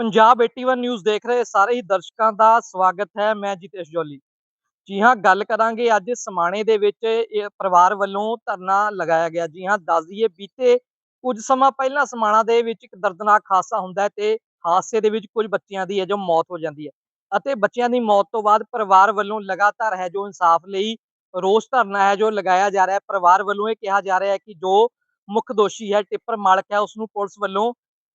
Punjab 81 news ਦੇਖ ਰਹੇ ਸਾਰੇ ਹੀ ਦਰਸ਼ਕਾਂ ਦਾ ਸਵਾਗਤ ਹੈ, ਮੈਂ ਜਿਤੇਸ਼ ਜੋਲੀ। ਜੀ ਹਾਂ, ਗੱਲ ਕਰਾਂਗੇ ਅੱਜ ਸਮਾਣੇ ਦੇ ਵਿੱਚ ਇਹ ਪਰਿਵਾਰ ਵੱਲੋਂ ਧਰਨਾ ਲਗਾਇਆ ਗਿਆ। ਜੀ ਹਾਂ, ਦੱਸ ਦਈਏ, ਬੀਤੇ ਕੁਝ ਸਮਾਂ ਪਹਿਲਾਂ ਸਮਾਣਾ ਦੇ ਵਿੱਚ ਇੱਕ ਦਰਦਨਾਕ ਹਾਦਸਾ ਹੁੰਦਾ ਹੈ ਤੇ ਹਾਦਸੇ ਦੇ ਵਿੱਚ ਕੁਝ ਬੱਚਿਆਂ ਦੀ ਹੈ ਜੋ ਮੌਤ ਹੋ ਜਾਂਦੀ ਹੈ ਅਤੇ ਬੱਚਿਆਂ ਦੀ ਮੌਤ ਤੋਂ ਬਾਅਦ ਪਰਿਵਾਰ ਵੱਲੋਂ ਲਗਾਤਾਰ ਹੈ ਜੋ ਇਨਸਾਫ ਲਈ ਰੋਸ ਧਰਨਾ ਹੈ ਜੋ ਲਗਾਇਆ ਜਾ ਰਿਹਾ ਹੈ। ਪਰਿਵਾਰ ਵੱਲੋਂ ਇਹ ਕਿਹਾ ਜਾ ਰਿਹਾ ਹੈ ਕਿ ਜੋ ਮੁੱਖ ਦੋਸ਼ੀ ਹੈ, ਟਿੱਪਰ ਮਾਲਕ ਹੈ ਉਸ ਨੂੰ ਪੁਲਿਸ ਵੱਲੋਂ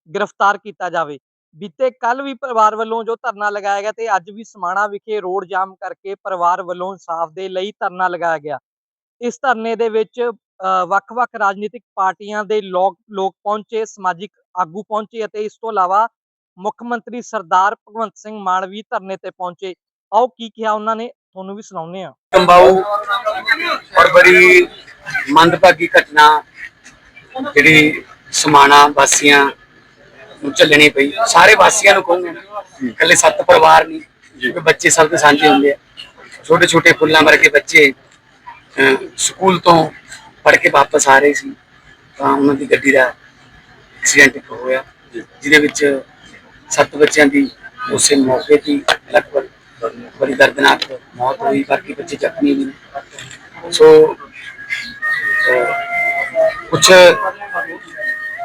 ਗ੍ਰਿਫਤਾਰ ਕੀਤਾ ਜਾਵੇ। ਬੀਤੇ ਕੱਲ ਵੀ ਪਰਿਵਾਰ ਵੱਲੋਂ ਜੋ ਧਰਨਾ ਲਗਾਇਆ ਗਿਆ ਤੇ ਅੱਜ ਵੀ ਸਮਾਣਾ ਵਿਖੇ ਰੋਡ ਜਾਮ ਕਰਕੇ ਪਰਿਵਾਰ ਵੱਲੋਂ ਇਨਸਾਫ ਦੇ ਲਈ ਧਰਨਾ ਲਗਾਇਆ ਗਿਆ। ਇਸ ਧਰਨੇ ਦੇ ਵਿੱਚ ਵੱਖ-ਵੱਖ ਰਾਜਨੀਤਿਕ ਪਾਰਟੀਆਂ ਦੇ ਲੋਕ ਲੋਕ ਪਹੁੰਚੇ, ਸਮਾਜਿਕ ਆਗੂ ਪਹੁੰਚੇ ਅਤੇ ਇਸ ਤੋਂ ਇਲਾਵਾ ਮੁੱਖ ਮੰਤਰੀ ਸਰਦਾਰ ਭਗਵੰਤ ਸਿੰਘ ਮਾਨ ਵੀ ਧਰਨੇ ਤੇ ਪਹੁੰਚੇ। ਆਓ ਕੀ ਕਿਹਾ ਉਹਨਾਂ ਨੇ, ਤੁਹਾਨੂੰ ਵੀ ਸੁਣਾਉਂਦੇ ਆ ਕੰਬਾਊ ਔਰ ਬੜੀ ਮੰਦਭਾਗੀ ਘਟਨਾ ਜਿਹੜੀ ਸਮਾਣਾ ਵਾਸੀਆਂ ਨੂੰ ਝੱਲਣੀ ਪਈ। ਸਾਰੇ ਵਾਸੀਆਂ ਨੂੰ ਕਹੂੰਗੇ ਇਕੱਲੇ ਸੱਤ ਪਰਿਵਾਰ ਨਹੀਂ ਕਿਉਂਕਿ ਬੱਚੇ ਸਭ ਦੇ ਸਾਂਝੇ ਹੁੰਦੇ ਆ। ਛੋਟੇ ਛੋਟੇ ਫੁੱਲਾਂ ਵਰਗੇ ਬੱਚੇ ਸਕੂਲ ਤੋਂ ਪੜ੍ਹ ਕੇ ਵਾਪਸ ਆ ਰਹੇ ਸੀ। ਤਾਂ ਉਹਨਾਂ ਦੀ ਗੱਡੀ ਦਾ ਐਕਸੀਡੈਂਟ ਹੋਇਆ ਜਿਹਦੇ ਵਿੱਚ ਸੱਤ ਬੱਚਿਆਂ ਦੀ ਉਸੇ ਮੌਕੇ ਹੀ ਲਗਭਗ ਬੜੀ ਦਰਦਨਾਕ ਮੌਤ ਹੋਈ ਬਾਕੀ ਬੱਚੇ ਜ਼ਖਮੀ ਵੀ ਨੇ। ਸੋ ਕੁਝ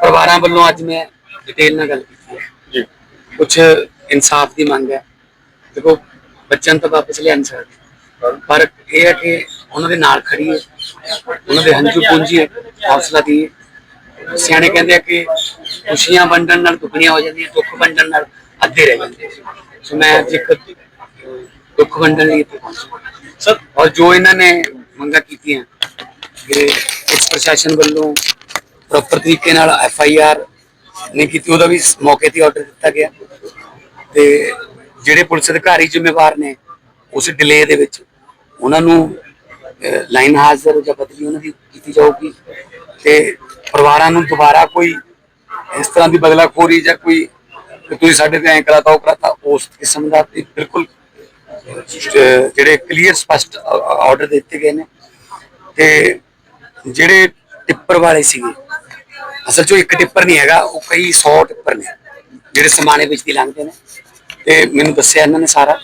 ਪਰਿਵਾਰਾਂ ਵੱਲੋਂ ਅੱਜ ਮੈਂ ਡਿਟੇਲ ਨਾਲ ਗੱਲ ਕੀਤੀ ਹੈ। ਜੀ। ਕੁਝ ਇਨਸਾਫ ਦੀ ਮੰਗ ਹੈ। ਦੇਖੋ ਬੱਚਿਆਂ ਨੂੰ ਤਾਂ ਵਾਪਸ ਲਿਆ ਨਹੀਂ ਸਕਦੇ। ਪਰ ਇਹ ਹੈ ਕਿ ਉਹਨਾਂ ਦੇ ਨਾਲ ਖੜੀ ਹੈ। ਉਹਨਾਂ ਦੇ ਹੰਝੂ ਪੂੰਜੀ ਹੈ। ਹੌਸਲਾ ਦੀ ਸਿਆਣੇ ਕਹਿੰਦੇ ਆ ਕਿ ਖੁਸ਼ੀਆਂ ਵੰਡਣ ਨਾਲ ਦੁੱਖਣੀਆਂ ਹੋ ਜਾਂਦੀਆਂ ਦੁੱਖ ਵੰਡਣ ਨਾਲ ਅੱਧੇ ਰਹਿ ਜਾਂਦੇ। ਸੋ ਮੈਂ ਇੱਕ ਦੁੱਖ ਵੰਡਣ ਲਈ ਇੱਥੇ ਪਹੁੰਚਿਆ ਸਰ ਔਰ ਜੋ ਇਹਨਾਂ ਨੇ ਮੰਗਾਂ ਕੀਤੀਆਂ ਕਿ ਪੁਲਿਸ ਪ੍ਰਸ਼ਾਸਨ ਵੱਲੋਂ ਪ੍ਰੋਪਰ ਤਰੀਕੇ ਨਾਲ ਐਫ ਆਈ ਆਰ ਨਹੀਂ ਕੀਤੀ, ਉਹਦਾ ਵੀ ਮੌਕੇ ਤੇ ਆਰਡਰ ਦਿੱਤਾ ਗਿਆ। ਤੇ ਜਿਹੜੇ ਪੁਲਿਸ ਅਧਿਕਾਰੀ ਜ਼ਿੰਮੇਵਾਰ ਨੇ, ਉਸ ਡਿਲੇ ਦੇ ਵਿੱਚ ਉਹਨਾਂ ਨੂੰ ਲਾਈਨ ਹਾਜ਼ਰ ਜਾਂ ਬਦਲੀ ਉਹਨਾਂ ਦੀ ਕੀਤੀ ਜਾਊਗੀ। ਤੇ ਪਰਿਵਾਰਾਂ ਨੂੰ ਦੁਬਾਰਾ ਕੋਈ ਇਸ ਤਰ੍ਹਾਂ ਦੀ ਬਦਲਾਖੋਰੀ ਜਾਂ ਕੋਈ ਤੁਸੀਂ ਸਾਡੇ ਤੇ ਐਂ ਕਰਾਤਾ, ਉਹ ਕਰਾਤਾ, ਉਸ ਕਿਸਮ ਦਾ ਬਿਲਕੁਲ ਜਿਹੜੇ ਕਲੀਅਰ ਸਪਸ਼ਟ ਆਰਡਰ ਦਿੱਤੇ ਗਏ ਨੇ। ਤੇ ਜਿਹੜੇ ਟਿੱਪਰ ਵਾਲੇ ਸੀਗੇ ਅਸਲ 'ਚ ਉਹ ਇੱਕ ਟਿੱਪਰ ਨਹੀਂ ਹੈਗਾ, ਉਹ ਕਈ 100 ਟਿੱਪਰ ਨੇ, ਜਿਹੜੇ ਸਮਾਨੇ ਵਿੱਚ ਦੀ ਲੰਘਦੇ ਨੇ। ਤੇ ਮੈਨੂੰ ਦੱਸਿਆ ਇਹਨਾਂ ਨੇ ਸਾਰਾ।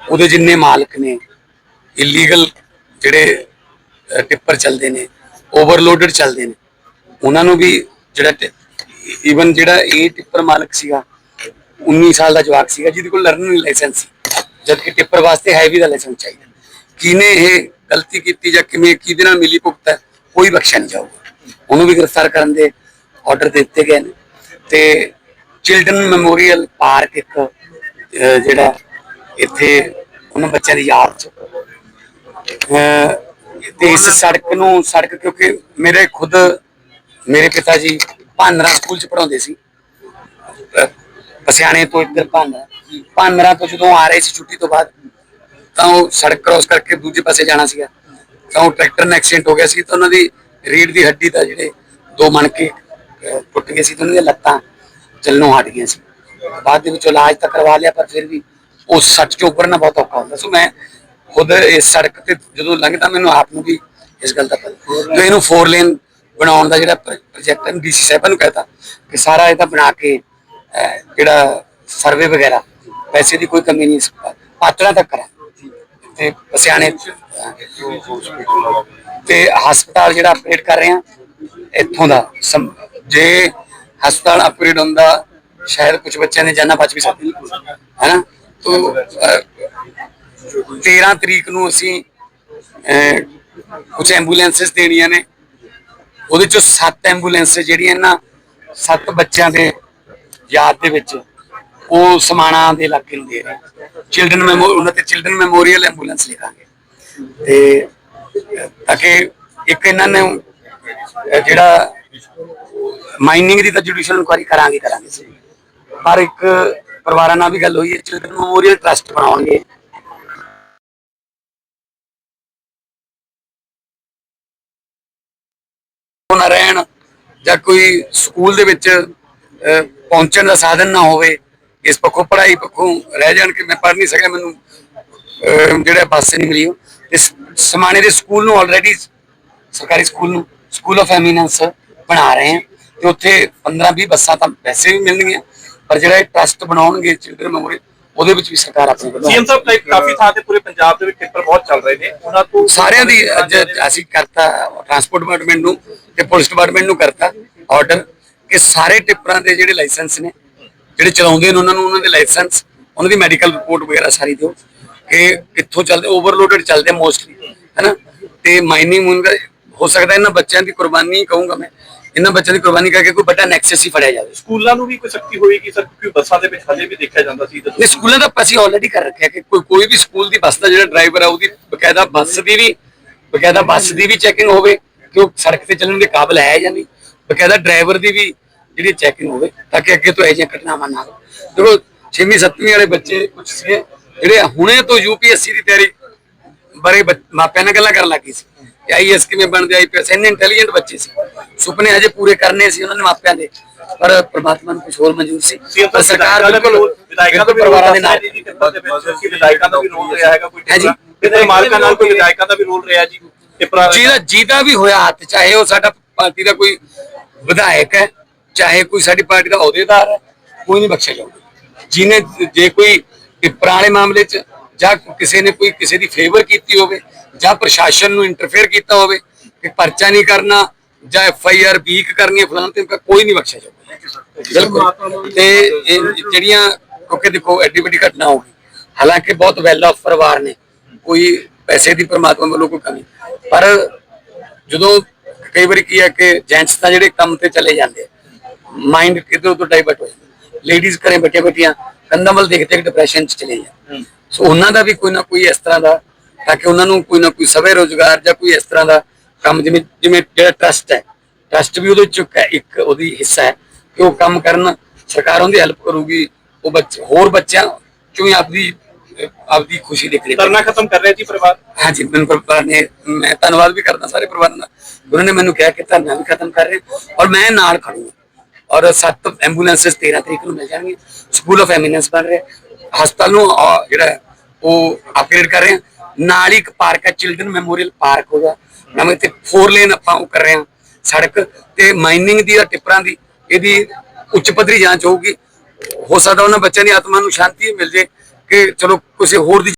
ਉਹਦੇ ਜਿੰਨੇ ਮਾਲਕ ਨੇ ਇਲੀਗਲ ਜਿਹੜੇ ਟਿੱਪਰ ਚੱਲਦੇ ਨੇ ਓਵਰਲੋਡਡ ਚੱਲਦੇ ਨੇ, ਉਹਨਾਂ ਨੂੰ ਵੀ ਜਿਹੜਾ ਈਵਨ ਜਿਹੜਾ ਇਹ ਟਿੱਪਰ ਮਾਲਕ ਸੀਗਾ 19 ਸਾਲ ਦਾ ਜਵਾਕ ਸੀਗਾ, ਜਿਹਦੇ ਕੋਲ ਲਰਨਿੰਗ ਲਾਇਸੈਂਸ ਸੀ, ਜਦਕਿ ਟਿੱਪਰ ਵਾਸਤੇ ਹੈਵੀ ਦਾ ਲਾਇਸੈਂਸ ਚਾਹੀਦਾ। ਕਿਨੇ ਇਹ ਗਲਤੀ ਕੀਤੀ ਜਾਂ ਕਿਵੇਂ, ਕਿਹਦੇ ਨਾਲ ਮਿਲੀ ਭੁਗਤ ਹੈ, ਕੋਈ ਬਖਸ਼ਿਆ ਨਹੀਂ ਜਾਊਗਾ। ਉਹਨੂੰ ਵੀ ਗ੍ਰਿਫਤਾਰ ਕਰਨ ਦੇ ਆਰਡਰ ਦਿੱਤੇ ਗਏ ਨੇ। ਤੇ ਚਿਲਡਰਨ ਮੈਮੋਰੀਅਲ ਪਾਰਕ ਇੱਕ ਜਿਹੜਾ ਇੱਥੇ ਉਹਨਾਂ ਬੱਚਿਆਂ ਦੀ ਯਾਦ ਚ। ਤੇ ਇਸ ਸੜਕ ਨੂੰ ਸੜਕ ਕਿਉਂਕਿ ਮੇਰੇ ਖੁਦ ਮੇਰੇ ਪਿਤਾ ਜੀ ਭਾਨਰਾ ਸਕੂਲ ਚ ਪੜਾਉਂਦੇ ਸੀ। ਅਹ, ਪਸਿਆਣੇ ਤੋਂ ਇੱਧਰ ਭਾਨਰਾ। ਭਾਨਰਾ ਤੋਂ ਜਦੋਂ ਆ ਰਹੇ ਸੀ ਛੁੱਟੀ ਤੋਂ ਬਾਅਦ ਤਾਂ ਉਹ ਸੜਕ ਕ੍ਰਾਸ ਕਰਕੇ ਦੂਜੇ ਪਾਸੇ ਜਾਣਾ ਸੀਗਾ। ਤਾਂ ਉਹ ਟਰੈਕਟਰ ਨਾਲ ਐਕਸੀਡੈਂਟ ਹੋ ਗਿਆ ਸੀ ਤਾਂ ਉਹਨਾਂ ਦੀ ਰੀੜ ਦੀ ਹੱਡੀ ਦਾ ਜਿਹੜੇ ਦੋ ਮਣਕੇ ਟੁੱਟ ਗਏ ਸੀ ਤਾਂ ਉਹਨਾਂ ਦੀਆਂ ਲੱਤਾਂ ਚੱਲਣੋਂ ਹਟ ਗਈਆਂ ਸੀ। ਬਾਅਦ ਦੇ ਵਿੱਚ ਇਲਾਜ ਤਾਂ ਕਰਵਾ ਲਿਆ, ਪਰ ਫਿਰ ਵੀ ਉਸ ਸੱਟ ਚੋਂ ਉੱਪਰਨਾ ਬਹੁਤ ਔਖਾ ਹੁੰਦਾ। ਸੋ ਮੈਂ ਖੁਦ ਇਸ ਸੜਕ ਤੇ ਜਦੋਂ ਲੰਘਦਾ, ਮੈਨੂੰ ਆਪ ਨੂੰ ਵੀ ਇਸ ਗੱਲ ਦਾ ਪਤਾ। ਤੇ ਇਹਨੂੰ 4 ਲੇਨ ਬਣਾਉਣ ਦਾ ਜਿਹੜਾ ਪ੍ਰੋਜੈਕਟ ਹੈ ਡੀਸੀ ਸਾਹਿਬਾਂ ਨੂੰ ਕਹਤਾ ਕਿ ਸਾਰਾ ਇਹ ਤਾਂ ਬਣਾ ਕੇ ਜਿਹੜਾ ਸਰਵੇ ਵਗੈਰਾ, ਪੈਸੇ ਦੀ ਕੋਈ ਕਮੀ ਨਹੀਂ ਪਾਤੜਾ ਤੱਕ ਕਰਾਂ। ਤੇ ਸਿਆਣੇ ਤੇ ਹਸਪਤਾਲ ਜਿਹੜਾ ਅਪਗ੍ਰੇਡ ਕਰ ਰਹੇ ਆ ਇੱਥੋਂ ਦਾ ਸਮ- ਜੇ ਹਸਪਤਾਲ ਅਪਗ੍ਰੇਡ ਹੁੰਦਾ ਸ਼ਾਇਦ ਕੁਝ ਬੱਚਿਆਂ ਨੇ ਜਾਨਾਂ ਬਚ ਵੀ ਸਕਦੀ ਹੈਨਾ? ਤੋ ਅਹ, 13 ਤਰੀਕ ਨੂੰ ਅਸੀਂ ਕੁਝ ਐਂਬੂਲੈਂਸਸ ਦੇਣੀਆਂ ਨੇ। ਉਹਦੇ ਚੋਂ 7 ਐਂਬੂਲੈਂਸ ਜਿਹੜੀਆਂ ਨਾ 7 ਬੱਚਿਆਂ ਦੇ ਯਾਦ ਦੇ ਵਿੱਚ ਉਹ ਸਮਾਣਾ ਦੇ ਇਲਾਕੇ ਨੂੰ ਦੇ ਰਹੇ ਚਿਲਡਰਨ ਮੈਮੋ ਉਹਨਾਂ ਤੇ ਚਿਲਡਰਨ ਮੈਮੋਰੀਅਲ ਐਂਬੂਲੈਂਸ ਲਿਖਾਂਗੇ। ਤੇ ਤਾਂ ਕਿ ਇੱਕ ਇਹਨਾਂ ਨੇ ਜਿਹੜਾ ਮਾਈਨਿੰਗ ਦੀ ਤਾਂ ਜੁਡੀਸ਼ੀਅਲ ਇਨਕੁਆਰੀ ਕਰਾਂਗੇ ਕਰਾਂਗੇ ਸੀ ਪਰ ਇੱਕ ਪਰਿਵਾਰਾਂ ਨਾਲ ਵੀ ਗੱਲ ਹੋਈ ਹੈ ਚਿਲਡਰਨ ਮੈਮੋਰੀਅਲ ਟਰਸਟ ਬਣਾਉਣਗੇ। ਨਾ ਰਹਿਣ ਜਾਂ ਕੋਈ ਸਕੂਲ ਦੇ ਵਿੱਚ ਪਹੁੰਚਣ ਦਾ ਸਾਧਨ ਨਾ ਹੋਵੇ, ਇਸ ਪੱਖੋਂ ਪੜ੍ਹਾਈ ਪੱਖੋਂ ਰਹਿ ਜਾਣ ਕਿ ਮੈਂ ਪੜ੍ਹ ਨਹੀਂ ਸਕਿਆ, ਮੈਨੂੰ ਜਿਹੜਾ ਪਾਸੇ ਨਹੀਂ ਮਿਲੀ ਉਹ ਤੇ ਸ- ਸਮਾਣੇ ਦੇ ਸਕੂਲ ਨੂੰ ਆਲਰੇਡੀ ਸਰਕਾਰੀ ਸਕੂਲ ਨੂੰ ਸਕੂਲ ਆਫ ਐਮੀਨੈਂਸ ਬਣਾ ਰਹੇ ਹਾਂ ਤੇ ਉੱਥੇ 15 20 ਬੱਸਾਂ ਤਾਂ ਵੈਸੇ ਵੀ ਮਿਲਣਗੀਆਂ ਪਰ ਜਿਹੜਾ ਇਹ ਟਰਸਟ ਬਣਾਉਣਗੇ ਚਿਲਡਰਨ ਮੈਮੋਰੀਅਲ ਉਹਦੇ ਵਿੱਚ ਵੀ ਸਰਕਾਰ ਆਪਣੀ ਵੱਲੋਂ ਸੀਐਮ ਸਾਹਿਬ ਲਾਈਕ ਕਾਫੀ ਥਾਂ ਤੇ ਪੂਰੇ ਪੰਜਾਬ ਦੇ ਵਿੱਚ ਟਿੱਪਰ ਬਹੁਤ ਚੱਲ ਰਹੇ ਨੇ। ਉਹਨਾਂ ਤੋਂ ਸਾਰਿਆਂ ਦੀ ਅੱਜ ਅਸੀਂ ਕਰਤਾ ਟਰਾਂਸਪੋਰਟ ਡਿਪਾਰਟਮੈਂਟ ਨੂੰ ਤੇ ਪੁਲਿਸ ਡਿਪਾਰਟਮੈਂਟ ਨੂੰ ਕਰਤਾ ਆਰਡਰ ਕਿ ਸਾਰੇ ਟਿੱਪਰਾਂ ਦੇ ਜਿਹੜੇ ਲਾਇਸੈਂਸ ਨੇ ਜਿਹੜੇ ਚਲਾਉਂਦੇ ਨੇ ਉਹਨਾਂ ਨੂੰ ਉਹਨਾਂ ਦੇ ਲਾਇਸੈਂਸ ਉਹਨਾਂ ਦੀ ਮੈਡੀਕਲ ਰਿਪੋਰਟ ਵਗੈਰਾ ਸਾਰੀ ਦਿਓ। ਕਿ ਕਿੱਥੋਂ ਚੱਲਦੇ ਓਵਰਲੋਡਡ ਚੱਲਦੇ ਮੋਸਟਲੀ ਹੈਨਾ? ਤੇ ਮਾਈਨਿੰਗ ਹੋ ਸਕਦਾ ਇਹਨਾਂ ਬੱਚਿਆਂ ਦੀ ਕੁਰਬਾਨੀ ਕਹੂੰਗਾ ਮੈਂ। ਇਹਨਾਂ ਬੱਚਿਆਂ ਦੀ ਕੁਰਬਾਨੀ ਕਰਕੇ ਕੋਈ ਵੱਡਾ ਨੈਕਸਸ ਹੀ ਫੜਿਆ ਜਾਵੇ। ਸਕੂਲਾਂ ਨੂੰ ਵੀ ਕੋਈ ਸਖਤੀ ਹੋਏਗੀ ਸਰ ਕਿਉਂਕਿ ਬੱਸਾਂ ਦੇ ਵਿੱਚ ਹਲੇ ਵੀ ਦੇਖਿਆ ਜਾਂਦਾ ਸੀ ਇਹ ਸਕੂਲਾਂ ਦਾ ਅਸੀਂ ਆਲਰੇਡੀ ਕਰ ਰੱਖਿਆ ਕਿ ਕੋਈ ਕੋਈ ਵੀ ਸਕੂਲ ਦੀ ਬੱਸ ਦਾ ਜਿਹੜਾ ਡਰਾਈਵਰ ਆ ਉਹਦੀ ਬਕਾਇਦਾ ਬੱਸ ਦੀ ਵੀ ਬਕਾਇਦਾ ਬੱਸ ਦੀ ਵੀ ਚੈਕਿੰਗ ਹੋਵੇ ਕਿ ਉਹ ਸੜਕ ਤੇ ਚੱਲਣ ਦੇ ਕਾਬਿਲ ਹੈ ਜਾਂ ਨਹੀਂ। ਬਕਾਇਦਾ ਡਰਾਈਵਰ ਦੀ ਵੀ ਜਿਹੜੀ ਚੈਕਿੰਗ ਹੋਵੇ ਤਾਂ ਕਿ ਅੱਗੇ ਤੋਂ ਇਹ ਜਿਹੀਆਂ ਘਟਨਾਵਾਂ ਨਾ ਹੋਣ। ਦੇਖੋ 6ਵੀਂ 7ਵੀਂ ਵਾਲੇ ਬੱਚੇ ਕੁਝ ਸੀਗੇ ਜਿਹੜੇ ਹੁਣੇ ਤੋਂ ਯੂਪੀਐਸਸੀ ਦੀ ਤਿਆਰੀ ਬਾਰੇ ਮਾਪਿਆਂ ਨਾਲ ਗੱਲਾਂ ਕਰਨ ਲੱਗੀ ਸੀ। ਕਿ ਆਈਐਸ ਕਿਵੇਂ ਬਣਦੇ ਆਈਪੀਐਸ ਇੰਨੇ ਇੰਟੈਲੀਜੈਂਟ ਬੱਚੇ ਸੀ। ਸੁਪਨੇ ਹਜੇ ਪੂਰੇ ਕਰਨੇ ਸੀ ਉਹਨਾਂ ਨੇ ਮਾਪਿਆਂ ਦੇ। ਪਰ ਪ੍ਰਮਾਤਮਾ ਨੂੰ ਕੁਝ ਹੋਰ ਮਨਜ਼ੂਰ ਸੀ। ਪਰ ਸਰਕਾਰ ਬਿਲਕੁਲ ਵਿਧਾਇਕਾਂ ਦਾ ਵੀ ਪਰਿਵਾਰਾਂ ਦੇ ਨਾਲ। ਜੀ ਟਿੱਪਰ ਦੇ ਵਿੱਚ ਕਿ ਵਿਧਾਇਕਾਂ ਦਾ ਵੀ ਰੋਲ ਰਿਹਾ ਹੈਗਾ ਕੋਈ ਜੀ। ਕਿਤੇ ਮਾਲਕਾਂ ਨਾਲ ਕੋਈ ਵਿਧਾਇਕਾਂ ਦਾ ਵੀ ਰੋਲ ਰਿਹਾ ਜੀ ਜਿਹਦਾ ਜਿਹਦਾ ਵੀ ਹੋਇਆ ਹੱਥ ਚਾਹੇ ਉਹ ਸਾਡਾ ਪਾਰਟੀ ਦਾ ਕੋਈ ਵਿਧਾਇਕ ਹੈ ਚਾਹੇ ਕੋਈ ਸਾਡੀ ਪਾਰਟੀ ਦਾ ਅਹੁਦੇਦਾਰ ਹੈ ਕੋਈ ਨਹੀਂ ਬਖਸ਼ਿਆ ਜਾਊਗਾ। ਜਿਹਨੇ ਜੇ ਕੋਈ ਇਹ ਪੁਰਾਣੇ ਮਾਮਲੇ 'ਚ ਜਾਂ ਕਿਸੇ ਨੇ ਕੋਈ ਕਿਸੇ ਦੀ ਫੇਵਰ ਕੀਤੀ ਹੋਵੇ ਜਾਂ ਪ੍ਰਸ਼ਾਸਨ ਨੂੰ ਇੰਟਰਫੇਅਰ ਕੀਤਾ ਹੋਵੇ ਕਿ ਪਰਚਾ ਨਹੀਂ ਕਰਨਾ ਜਾਂ ਐਫ ਆਈ ਆਰ ਵੀਕ ਕਰਨੀ ਹੈ ਫਲਾਣ ਤੇ ਕੋਈ ਨਹੀਂ ਬਖਸ਼ਿਆ ਜਾਊਗਾ। ਬਿਲਕੁਲ। ਤੇ ਇਹ ਜਿਹੜੀਆਂ ਕਿਉਂਕਿ ਦੇਖੋ ਐਡੀ ਵੱਡੀ ਘਟਨਾ ਹੋ ਗਈ। ਹਾਲਾਂਕਿ ਬਹੁਤ ਵੈਲ ਆਫ ਪਰਿਵਾਰ ਨੇ। ਕੋਈ ਪੈਸੇ ਦੀ ਪਰਮਾਤਮਾ ਵੱਲੋਂ ਕੋਈ ਕਮੀ। ਪਰ ਜਦੋਂ ਕਈ ਵਾਰੀ ਕੀ ਹੈ ਕਿ ਜੈਂਟਸ ਤਾਂ ਜਿਹੜੇ ਕੰਮ ਤੇ ਚਲੇ ਜਾਂਦੇ ਮਾਈਂਡ ਕਿਧਰ ਉਧਰ ਡਾਈਵਰਟ ਹੋ ਜਾਂਦਾ ਲੇਡੀਜ਼ ਘਰੇ ਬੈਠੇ ਬੈਠੀਆਂ ਕੰਧਾਂ ਵੱਲ ਦੇਖਦੇ ਕਿ ਡਿਪਰੈਸ਼ਨ ਚ ਚਲੇ ਜਾਂਦੇ ਸੋ ਉਹਨਾਂ ਦਾ ਵੀ ਕੋਈ ਨਾ ਕੋਈ ਇਸ ਤਰ੍ਹਾਂ ਦਾ ਤਾਂ ਕਿ ਉਹਨਾਂ ਨੂੰ ਕੋਈ ਨਾ ਕੋਈ ਸਵੇ ਰੋਜ਼ਗਾਰ ਜਾਂ ਕੋਈ ਇਸ ਤਰ੍ਹਾਂ ਦਾ ਕੰਮ ਜਿਵੇਂ ਜਿਵੇਂ ਜਿਹੜਾ ਟਰਸਟ ਹੈ। ਟਰਸਟ ਵੀ ਉਹਦੇ ਚ ਇੱਕ- ਉਹਦੀ ਹਿੱਸਾ ਹੈ ਕਿ ਉਹ ਕੰਮ ਕਰਨ ਸਰਕਾਰ ਉਹਦੀ ਹੈਲਪ ਕਰੂਗੀ ਉਹ ਬੱਚੇ ਹੋਰ ਬੱਚਿਆਂ ਚੋਂ ਹੀ ਆਪਦੀ ਆਪਦੀ ਖੁਸ਼ੀ ਦੇਖਣੀ ਧਰਨਾ ਖਤਮ ਕਰ ਰਿਹਾ ਜੀ ਪਰਿਵਾਰ? ਹਾਂਜੀ ਮੈਨੂੰ ਪਰਿਵਾਰ ਨੇ ਮੈਂ ਧੰਨਵਾਦ ਵੀ ਕਰਦਾ ਸਾਰੇ ਪਰਿਵਾਰਾਂ ਦਾ ਉਹਨਾਂ ਨੇ ਮੈਨੂੰ ਕਿਹਾ ਕਿ ਧਰਨਾ ਵੀ ਖਤਮ ਕਰ ਰਹੇ ਔਰ ਮੈਂ ਨਾਲ ਖੜੂੰਗਾ। ਔਰ ਸੱਤ ਐਂਬੂਲੈਂਸਸ 13 ਤਰੀਕ ਨੂੰ ਮਿਲ ਜਾਣਗੇ। ਸਕੂਲ ਆਫ ਐਮੀਨੈਂਸ ਬਣ ਰਿਹਾ ਹਸਪਤਾਲ ਨੂੰ ਜਿਹੜਾ ਉਹ ਅਪਗ੍ਰੇਡ ਕਰ ਰਹੇ ਹਾਂ। ਨਾਲ ਹੀ ਇੱਕ ਪਾਰਕ ਹੈ ਚਿਲਡਰਨ ਮੈਮੋਰੀਅਲ ਪਾਰਕ ਹੋਗਾ ਨਵੇਂ ਤੇ 4 ਲੇਨ ਆਪਾਂ ਉਹ ਕਰ ਰਹੇ ਹਾਂ, ਸੜਕ। ਤੇ ਮਾਈਨਿੰਗ ਦੀ ਜਾਂ ਟਿੱਪਰਾਂ ਦੀ ਇਹਦੀ ਉੱਚ ਪੱਧਰੀ ਜਾਂਚ ਹੋਊਗੀ। ਹੋ ਸਕਦਾ ਉਹਨਾਂ ਬੱਚਿਆਂ ਦੀ ਆਤਮਾ ਨੂੰ ਸ਼ਾਂਤੀ ਮਿਲ ਜੇ ਕਿ ਚਲੋ ਕਿਸੇ ਹੋਰ ਦੀ